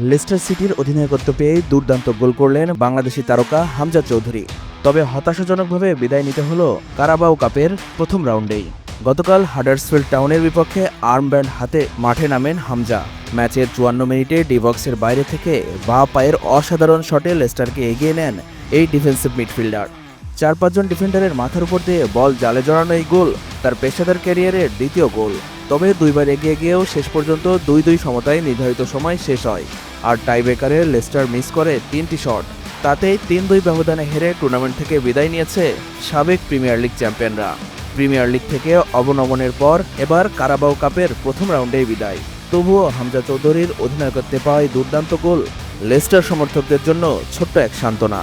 Leicester সিটির অধিনায়কত্ব পেয়ে দুর্দান্ত গোল করলেন বাংলাদেশি তারকা হামজা চৌধুরী। তবে হতাশাজনকভাবে বিদায় নিতে হলো কারাবাও কাপের প্রথম রাউন্ডেই। গতকাল হাডার্সফিল্ড টাউনের বিপক্ষে আর্মব্যান্ড হাতে মাঠে নামেন হামজা। ম্যাচের চুয়ান্ন মিনিটে ডিবক্সের বাইরে থেকে বা পায়ের অসাধারণ শটে লেস্টারকে এগিয়ে নেন এই ডিফেন্সিভ মিডফিল্ডার। চার পাঁচজন ডিফেন্ডারের মাথার উপর দিয়ে বল জালে জড়ানো এই গোল, তার পেশাদার ক্যারিয়ারের দ্বিতীয় গোল। তবে দুইবার এগিয়ে গিয়েও শেষ পর্যন্ত দুই দুই সমতায় নির্ধারিত সময় শেষ হয়। আর টাইব্রেকারে লেস্টার মিস করে তিনটি শট। তাতেই তিন দুই ব্যবধানে হেরে টুর্নামেন্ট থেকে বিদায় নিয়েছে সাবেক প্রিমিয়ার লিগ চ্যাম্পিয়নরা। প্রিমিয়ার লিগ থেকে অবনমনের পর এবার কারাবাও কাপের প্রথম রাউন্ডেই বিদায়। তবুও হামজা চৌধুরীর অধিনায়কত্বে পাওয়া এই দুর্দান্ত গোল লেস্টার সমর্থকদের জন্য ছোট্ট এক সান্ত্বনা।